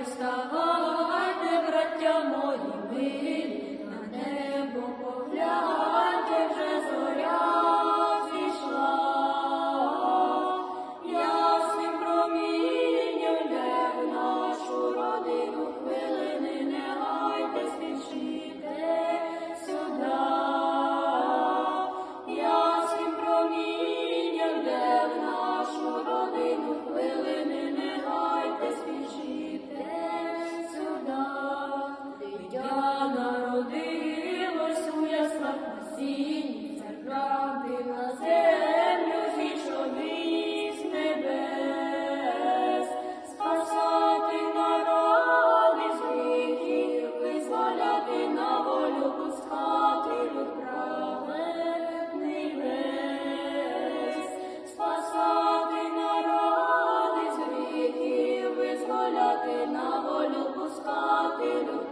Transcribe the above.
вставайте, вставайте, браття мої милі, Hallelujah.